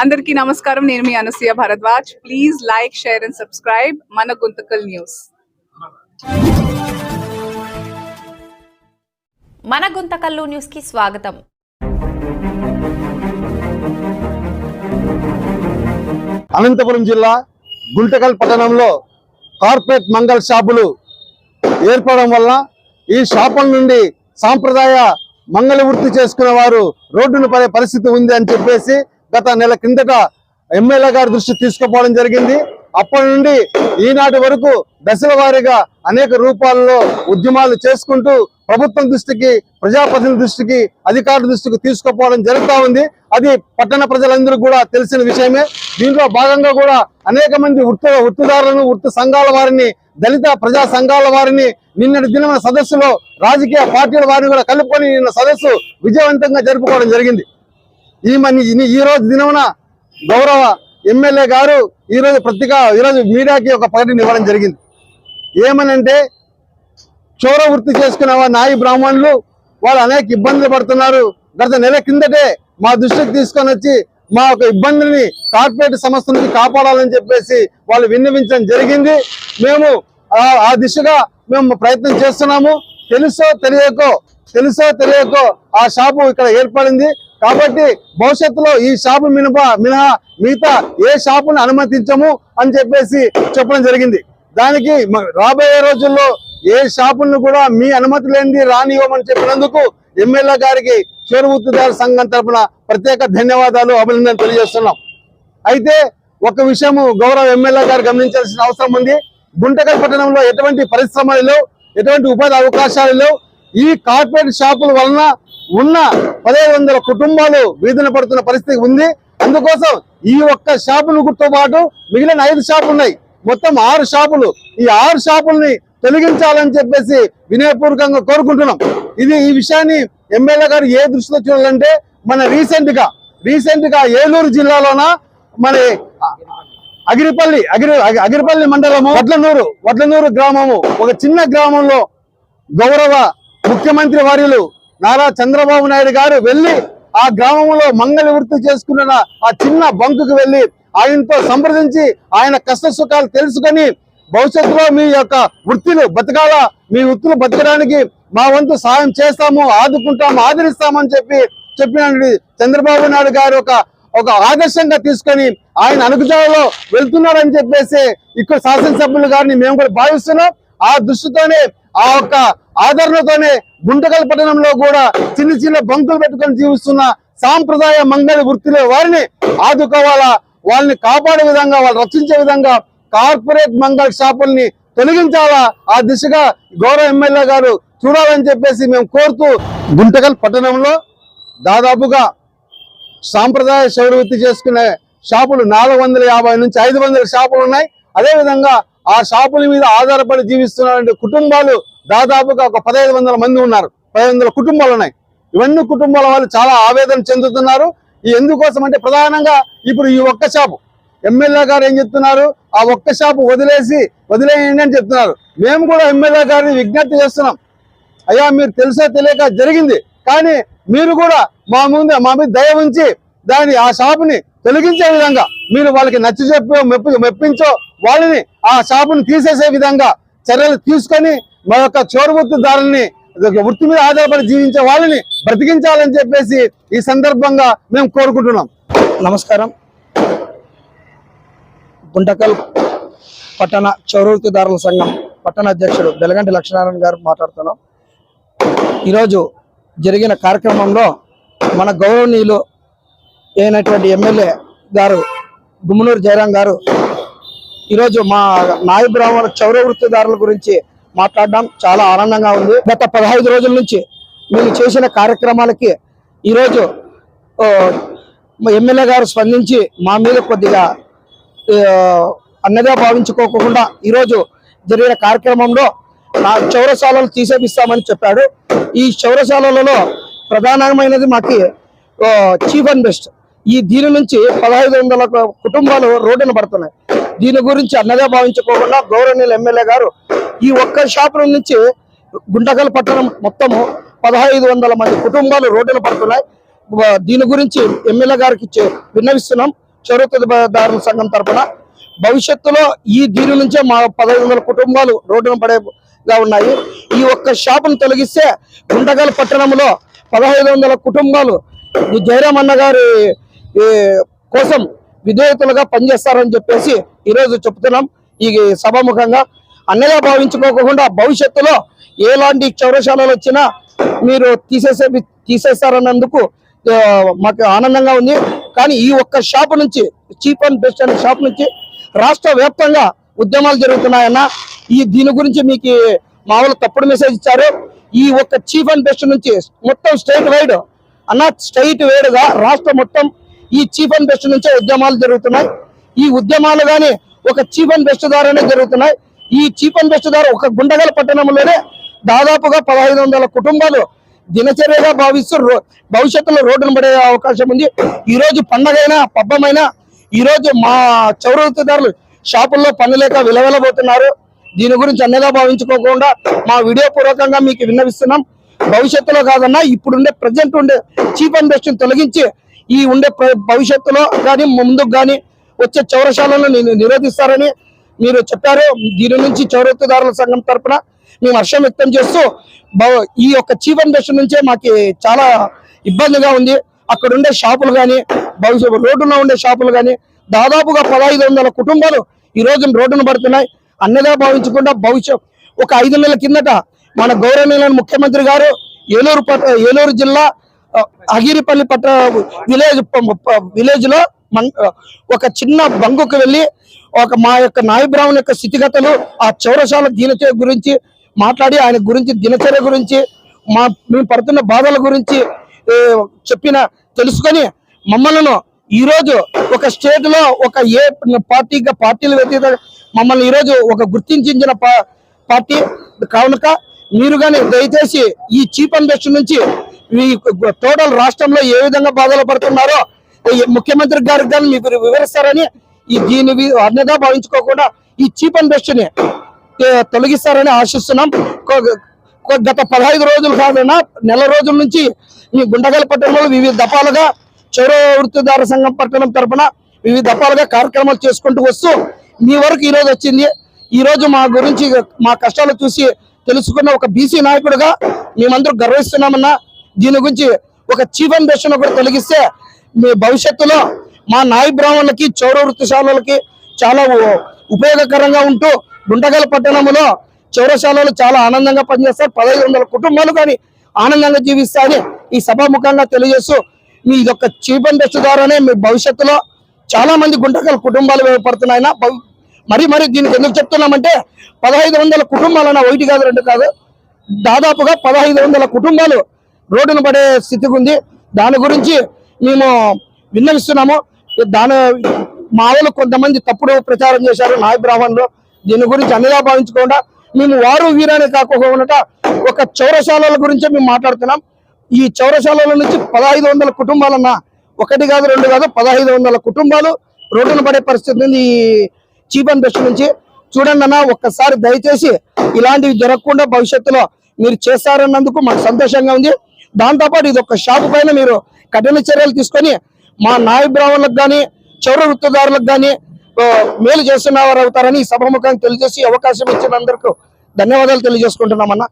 అందరికీ నమస్కారం. నేను మీ Anasuya Bharadwaj. Please like share and subscribe మన గుంతకల్ న్యూస్. మన గుంతకల్లు న్యూస్కి స్వాగతం. అనంతపురం జిల్లా గుంటకల్ పట్టణంలో కార్పొరేట్ మంగళ షాపులు ఏర్పడడం వల్ల ఈ షాపుల నుండి సాంప్రదాయ మంగళ వృత్తి చేసుకునే వారు రోడ్డును పడే పరిస్థితి ఉంది అని చెప్పేసి గత నెల కిందట ఎమ్మెల్యే గారి దృష్టి తీసుకుపోవడం జరిగింది. అప్పటి నుండి ఈనాటి వరకు దశల వారీగా అనేక రూపాల్లో ఉద్యమాలు చేసుకుంటూ ప్రభుత్వం దృష్టికి ప్రజాప్రతినిధి దృష్టికి అధికారుల దృష్టికి తీసుకుపోవడం జరుగుతా ఉంది. అది పట్టణ ప్రజలందరూ కూడా తెలిసిన విషయమే. దీంట్లో భాగంగా కూడా అనేక మంది వృత్తి వృత్తిదారులను వృత్తి సంఘాల వారిని దళిత ప్రజా సంఘాల వారిని నిన్నటి దినమైన సదస్సులో రాజకీయ పార్టీల వారిని కూడా కలుపుకొని నిన్న సదస్సు విజయవంతంగా జరుపుకోవడం జరిగింది. ఈ ఈ- రోజు దినమున గౌరవ ఎమ్మెల్యే గారు ఈ రోజు ఈరోజు ఈ రోజు మీడియాకి ఒక ప్రకటన ఇవ్వడం జరిగింది. ఏమనంటే చోర వృత్తి చేసుకునే నాయి బ్రాహ్మణులు వాళ్ళు అనేక ఇబ్బందులు పడుతున్నారు. గత నెల కిందటే మా దృష్టికి తీసుకొని వచ్చి మా యొక్క ఇబ్బందుల్ని కార్పొరేట్ సంస్థ నుంచి కాపాడాలని చెప్పేసి వాళ్ళు విన్నవించడం జరిగింది. మేము ఆ- ఆ దిశగా మేము ప్రయత్నం చేస్తున్నాము. తెలుసో తెలియకో తెలుసో తెలియకో ఆ షాపు ఇక్కడ ఏర్పడింది. కాబట్టి భవిష్యత్తులో ఈ షాపు మినప మినహా మిగతా ఏ షాపును అనుమతించము అని చెప్పేసి చెప్పడం జరిగింది. దానికి రాబోయే రోజుల్లో ఏ షాపులను కూడా మీ అనుమతి లేనిది రానివ్వమని చెప్పినందుకు ఎమ్మెల్యే గారికి క్షీరవృత్తిదారు సంఘం తరపున ప్రత్యేక ధన్యవాదాలు అభినందన తెలియజేస్తున్నాం. అయితే ఒక విషయము గౌరవ ఎమ్మెల్యే గారు గమనించాల్సిన అవసరం ఉంది. గుంటకల్ పట్టణంలో ఎటువంటి పరిశ్రమలు ఎటువంటి ఉపాధి అవకాశాలు ఈ కార్పొరేట్ షాపుల వలన ఉన్న పదిహేను వందల కుటుంబాలు వీధిన పడుతున్న పరిస్థితి ఉంది. అందుకోసం ఈ ఒక్క షాపులతో పాటు మిగిలిన ఐదు షాపులు ఉన్నాయి. మొత్తం ఆరు షాపులు. ఈ ఆరు షాపుల్ని తొలగించాలని చెప్పేసి వినయపూర్వకంగా కోరుకుంటున్నాం. ఇది ఈ విషయాన్ని ఎమ్మెల్యే గారు ఏ దృష్టిలో చూడాలంటే మన రీసెంట్గా రీసెంట్గా ఏలూరు జిల్లాలోన మన అగిరిపల్లి అగిరి అగిరిపల్లి మండలము వడ్లనూరు వడ్లనూరు గ్రామము ఒక చిన్న గ్రామంలో గౌరవ ముఖ్యమంత్రి వర్యులు నారా చంద్రబాబు నాయుడు గారు వెళ్ళి ఆ గ్రామంలో మంగళ వృత్తి చేసుకున్న ఆ చిన్న బంకుకు వెళ్ళి ఆయనతో సంప్రదించి ఆయన కష్ట సుఖాలు తెలుసుకొని భవిష్యత్తులో మీ యొక్క వృత్తిలు బతకాలా మీ వృత్తులు బతకడానికి మా వంతు సాయం చేస్తాము ఆదుకుంటాము ఆదరిస్తామని చెప్పి చెప్పిన చంద్రబాబు నాయుడు గారు ఒక ఒక ఆదర్శంగా తీసుకొని ఆయన అనుగుజాలలో వెళ్తున్నారని చెప్పేసి ఇక్కడ శాసనసభ్యులు గారిని మేము కూడా భావిస్తున్నాం. ఆ దృష్టితోనే ఆ యొక్క ఆదరణతోనే గుంటకల్ పట్టణంలో కూడా చిన్న చిన్న బంకులు పెట్టుకొని జీవిస్తున్న సాంప్రదాయ మంగళ వృత్తిలో వారిని ఆదుకోవాలా వాళ్ళని కాపాడే విధంగా వాళ్ళు రక్షించే విధంగా కార్పొరేట్ మంగళ షాపుల్ని తొలగించాలా ఆ దిశగా గౌరవ ఎమ్మెల్యే గారు చూడాలని చెప్పేసి మేము కోరుతూ గుంటకల్ పట్టణంలో దాదాపుగా సాంప్రదాయ శౌరవృత్తి చేసుకునే షాపులు నాలుగు వందల యాభై నుంచి ఐదు వందల షాపులు ఉన్నాయి. అదేవిధంగా ఆ షాపుల మీద ఆధారపడి జీవిస్తున్న కుటుంబాలు దాదాపుగా ఒక పదహైదు వందల మంది ఉన్నారు. పదహైదు వందల కుటుంబాలు ఉన్నాయి. ఇవన్నీ కుటుంబాల వాళ్ళు చాలా ఆవేదన చెందుతున్నారు. ఈ ఎందుకోసం అంటే ప్రధానంగా ఇప్పుడు ఈ ఒక్క షాపు. ఎమ్మెల్యే గారు ఏం చెప్తున్నారు? ఆ ఒక్క షాపు వదిలేసి వదిలేయండి అని చెప్తున్నారు. మేము కూడా ఎమ్మెల్యే గారిని విజ్ఞప్తి చేస్తున్నాం. అయ్యా మీరు తెలుసో తెలియక జరిగింది. కానీ మీరు కూడా మా ముందు మా మీద దయ ఉంచి దాని ఆ షాపుని తొలగించే విధంగా మీరు వాళ్ళకి నచ్చ చెప్పో మెప్పు మెప్పించో వాళ్ళని ఆ షాపును తీసేసే విధంగా చర్యలు తీసుకొని మా యొక్క చోరువృత్తిదారుల్ని ఒక వృత్తి మీద ఆధారపడి జీవించే వాళ్ళని బ్రతికించాలని చెప్పేసి ఈ సందర్భంగా మేము కోరుకుంటున్నాం. నమస్కారం. గుంటకల్ పట్టణ చౌరవృత్తిదారుల సంఘం పట్టణ అధ్యక్షుడు బెలగంటి లక్ష్మీనారాయణ గారు మాట్లాడుతున్నాం. ఈరోజు జరిగిన కార్యక్రమంలో మన గౌరవనీయులు అయినటువంటి ఎమ్మెల్యే గారు గుమ్మనూరు జయరాం గారు ఈరోజు మా నాయ బ్రాహ్మణ చౌర వృత్తిదారుల గురించి మాట్లాడడం చాలా ఆనందంగా ఉంది. గత పదహైదు రోజుల నుంచి మేము చేసిన కార్యక్రమాలకి ఈరోజు ఎమ్మెల్యే గారు స్పందించి మా మీద కొద్దిగా అన్నగా భావించుకోకుండా ఈరోజు జరిగిన కార్యక్రమంలో నా చౌరశాలలు తీసేపిస్తామని చెప్పాడు. ఈ చౌరశాలలో ప్రధానమైనది మాకు చీఫ్ అండ్ బెస్ట్ ఈ దీని నుంచి పదహైదు వందల కుటుంబాలు రోడ్డున పడుతున్నాయి. దీని గురించి అన్నగా భావించుకోకుండా గౌరవనీయులు ఎమ్మెల్యే గారు ఈ ఒక్క షాపుల నుంచి గుంటకల్ పట్టణం మొత్తము పదహైదు వందల మంది కుటుంబాలు రోడ్డున పడుతున్నాయి. దీని గురించి ఎమ్మెల్యే గారికి చె- విన్నవిస్తున్నాం. చౌరతదారుల సంఘం తరపున భవిష్యత్తులో ఈ దీని నుంచే మా పదహైదు వందల కుటుంబాలు రోడ్డున పడేగా ఉన్నాయి. ఈ ఒక్క షాపును తొలగిస్తే గుండగల్ పట్టణంలో పదహైదు వందల కుటుంబాలు. జయరామన్న అన్న గారి కోసం విధేయతలుగా పనిచేస్తారని చెప్పేసి ఈరోజు చెప్తున్నాం. ఈ సభాముఖంగా అన్నగా భావించుకోకుండా భవిష్యత్తులో ఎలాంటి చౌరశాలలు వచ్చినా మీరు తీసేసే తీసేస్తారన్నందుకు మాకు ఆనందంగా ఉంది. కానీ ఈ ఒక్క షాప్ నుంచి చీప్ అండ్ బెస్ట్ అనే షాప్ నుంచి రాష్ట్ర వ్యాప్తంగా ఉద్యమాలు జరుగుతున్నాయన్న ఈ దీని గురించి మీకు మామూలు తప్పుడు మెసేజ్ ఇచ్చారు. ఈ ఒక్క చీఫ్ అండ్ బెస్ట్ నుంచి మొత్తం స్టేట్ వైడ్ అన్న స్టేట్ వైడ్గా రాష్ట్రం మొత్తం ఈ చీఫ్ అండ్ బెస్ట్ నుంచే ఉద్యమాలు జరుగుతున్నాయి. ఈ ఉద్యమాలు కానీ ఒక చీఫ్ అండ్ బెస్ట్ ద్వారానే జరుగుతున్నాయి. ఈ చీఫ్ అండ్ బెస్ట్ ద్వారా ఒక గుండగల పట్టణంలోనే దాదాపుగా పదహైదు వందల కుటుంబాలు దినచర్యగా భావిస్తూ రో- భవిష్యత్తులో రోడ్డును పడే అవకాశం ఉంది. ఈ రోజు పండగైనా పబ్బమైనా ఈ రోజు మా చౌరవృత్తిదారులు షాపుల్లో పనులేక విలవెలబోతున్నారు. దీని గురించి అన్నగా భావించుకోకుండా మా వీడియో పూర్వకంగా మీకు విన్నవిస్తున్నాం. భవిష్యత్తులో కాదన్నా ఇప్పుడుండే ప్రజెంట్ ఉండే చీప్ అండ్ బెస్ట్ తొలగించి ఈ ఉండే ప్ర- భవిష్యత్తులో కానీ ముందుకు కానీ వచ్చే చౌరశాలను నేను నిరోధిస్తారని మీరు చెప్పారు. దీని నుంచి చౌరత్తుదారుల సంఘం తరపున మేము హర్షం వ్యక్తం చేస్తూ బ- ఈ యొక్క చీవన్ దశ నుంచే మాకు చాలా ఇబ్బందిగా ఉంది. అక్కడ ఉండే షాపులు కానీ భవిష్యత్ రోడ్డున ఉండే షాపులు కానీ దాదాపుగా పదహైదు వందల కుటుంబాలు ఈ రోజు రోడ్డున పడుతున్నాయి. అన్నదా భావించకుండా భవిష్యత్ ఒక ఐదు నెలల కిందట మన గౌరవనీయులైన ముఖ్యమంత్రి గారు ఏలూరు ఏలూరు జిల్లా అగిరిపల్లి పట్ట విలేజ్ విలేజ్లో ఒక చిన్న బంగుకు వెళ్ళి ఒక మా యొక్క నాయబ్రాహ్మణ్ యొక్క స్థితిగతులు ఆ చౌరశాల దినచర్య గురించి మాట్లాడి ఆయన గురించి దినచర్య గురించి మా మేము పడుతున్న బాధల గురించి చెప్పిన తెలుసుకొని మమ్మల్ని ఈరోజు ఒక స్టేట్లో ఒక ఏ పార్టీగా పార్టీలు వ్యతిరేక మమ్మల్ని ఈరోజు ఒక గుర్తించిన పార్టీ కావునక మీరు కానీ దయచేసి ఈ చీప్ అండ్ బెస్ట్ నుంచి ఈ టోటల్ రాష్ట్రంలో ఏ విధంగా బాధలు పడుతున్నారో ముఖ్యమంత్రి గారికి కానీ మీకు వివరిస్తారని ఈ దీని వి- భావించుకోకుండా ఈ చీప్ అండ్ బెస్ట్ని తొలగిస్తారని ఆశిస్తున్నాం. గత పదహైదు రోజులు కాదన్నా నెల రోజుల నుంచి ఈ గుండగల పట్టణంలో వివిధ దఫాలుగా చౌర వృత్తిదార సంఘం పట్టణం తరపున వివిధ దఫాలుగా కార్యక్రమాలు చేసుకుంటూ వస్తూ మీ వరకు ఈ రోజు వచ్చింది. ఈ రోజు మా గురించి మా కష్టాలు చూసి తెలుసుకున్న ఒక బీసీ నాయకుడిగా మేమందరూ గర్విస్తున్నామన్నా దీని గురించి ఒక చీఫ్ అంబేషన్ కూడా తొలగిస్తే మీ భవిష్యత్తులో మా నాయ బ్రాహ్మణులకి చౌర వృత్తిశాలలకి చాలా ఉపయోగకరంగా ఉంటూ గుంటగల పట్టణంలో చౌరశాలలు చాలా ఆనందంగా పనిచేస్తారు పదహైదు వందల కుటుంబాలు కానీ ఆనందంగా జీవిస్తాయని ఈ సభాముఖంగా తెలియజేస్తూ మీ ఇదొక చీప్ అండ్ బెస్ట్ ద్వారానే మీ భవిష్యత్తులో చాలా మంది గుంటకల కుటుంబాలు పడుతున్నాయన మరి మరి దీనికి ఎందుకు చెప్తున్నామంటే పదహైదు వందల కుటుంబాలన్న ఒకటి కాదు రెండు కాదు. దాదాపుగా పదహైదు వందల కుటుంబాలు రోడ్డున పడే స్థితికి ఉంది దాని గురించి మేము విన్నవిస్తున్నాము. దాని మా వాళ్ళు కొంతమంది తప్పుడు ప్రచారం చేశారు నాయ బ్రాహ్మణులు. దీని గురించి అన్నిగా భావించకుండా మేము వారు వీరని కాకుండా ఒక చౌరశాలల గురించి మేము మాట్లాడుతున్నాం. ఈ చౌరశాలల నుంచి పదహైదు వందల కుటుంబాలన్నా ఒకటి కాదు రెండు కాదు పదహైదు వందల కుటుంబాలు రోడ్డున పడే పరిస్థితి ఉంది ఈ చీప్ అండ్ బెస్ట్ నుంచి. చూడండి అన్న ఒక్కసారి దయచేసి ఇలాంటివి జరగకుండా భవిష్యత్తులో మీరు చేస్తారన్నందుకు మాకు సంతోషంగా ఉంది. దాంతోపాటు ఇది ఒక షాపు పైన మీరు కఠిన చర్యలు తీసుకొని మా నాయ బ్రాహ్మణులకు కానీ చౌర వృత్తిదారులకు కానీ మేలు చేస్తున్నవారు అవుతారని సభాముఖంగా తెలియజేసి అవకాశం ఇచ్చిన అందరికీ ధన్యవాదాలు తెలియజేసుకుంటున్నామన్నా.